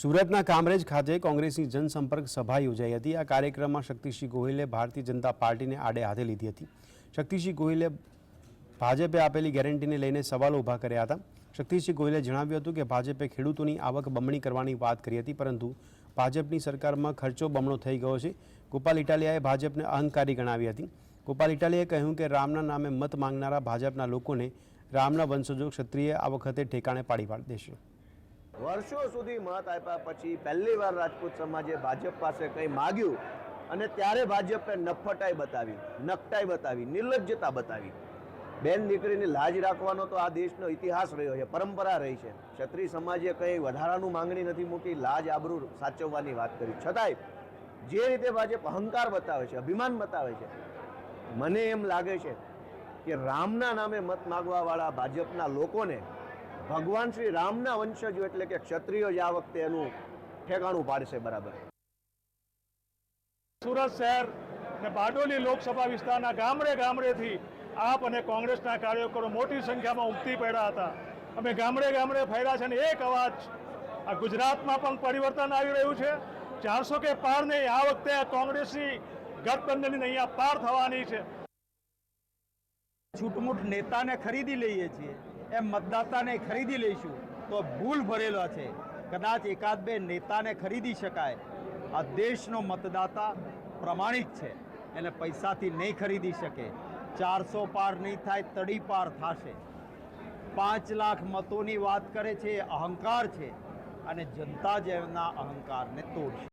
સુરતના કામરેજ ખાતે કોંગ્રેસની જનસંપર્ક સભા યોજાઈ હતી. આ કાર્યક્રમમાં શક્તિસિંહ ગોહિલે ભારતીય જનતા પાર્ટીને આડે હાથે લીધી હતી. શક્તિસિંહ ગોહિલે ભાજપે આપેલી ગેરંટીને લઈને સવાલો ઊભા કર્યા હતા. શક્તિસિંહ ગોહિલે જણાવ્યું હતું કે ભાજપે ખેડૂતોની આવક બમણી કરવાની વાત કરી હતી, પરંતુ ભાજપની સરકારમાં ખર્ચો બમણો થઈ ગયો છે. ગોપાલ ઇટાલિયાએ ભાજપને અહંકારી ગણાવી હતી. ગોપાલ ઇટાલિયાએ કહ્યું કે રામના નામે મત માંગનારા ભાજપના લોકોને રામના વંશજો ક્ષત્રિય આ વખતે ઠેકાણે પાડી પાડી દેશે. વર્ષો સુધી મત આપ્યા પછી પહેલી વાર રાજપૂત સમાજે ભાજપ પાસે કંઈ માગ્યું અને ત્યારે ભાજપે નફટાઈ બતાવી નકટાઈ બતાવી, નિર્લજ્જતા બતાવી. બેન દીકરીની લાજ રાખવાનો તો આ દેશનો ઇતિહાસ રહ્યો છે, પરંપરા રહી છે. ક્ષત્રિય સમાજે કંઈ વધારાનું માંગણી નથી મૂકી, લાજ આબરૂ સાચવવાની વાત કરી. છતાંય જે રીતે ભાજપ અહંકાર બતાવે છે, અભિમાન બતાવે છે, મને એમ લાગે છે કે રામના નામે મત માગવાવાળા ભાજપના લોકોને ભગવાન શ્રી રામના વંશજો એટલે કે ક્ષત્રિયો જ આ વખતે એનું ઠેકાણું પાડશે બરાબર. સુરત શહેર ને બારડોલી લોકસભા વિસ્તારના ગામડે ગામડેથી આપ અને કોંગ્રેસના કાર્યકરો મોટી સંખ્યામાં ઉમટી પડ્યા હતા. અમે ગામડે ગામડે ફર્યા છે અને એક અવાજ આ ગુજરાતમાં પણ પરિવર્તન આવી રહ્યું છે. ચારસો કે પાર નહીં, આ વખતે કોંગ્રેસની ગઠબંધનની અહીંયા પાર થવાની છે. છૂટમૂટ નેતાને ખરીદી લઈએ છીએ, એમ મતદાતાને ખરીદી લઈશું, તો ભૂલ ભરેલો છે. કદાચ એકાદ બે નેતાને ખરીદી શકાય. આ દેશનો મતદાતા પ્રમાણિક છે, એને પૈસાથી નહીં ખરીદી શકે. ચારસો પાર નહીં થાય, તડી પાર થશે. પાંચ લાખ મતોની વાત કરે છે અહંકાર છે, અને જનતા જ એમના અહંકારને તોડશે.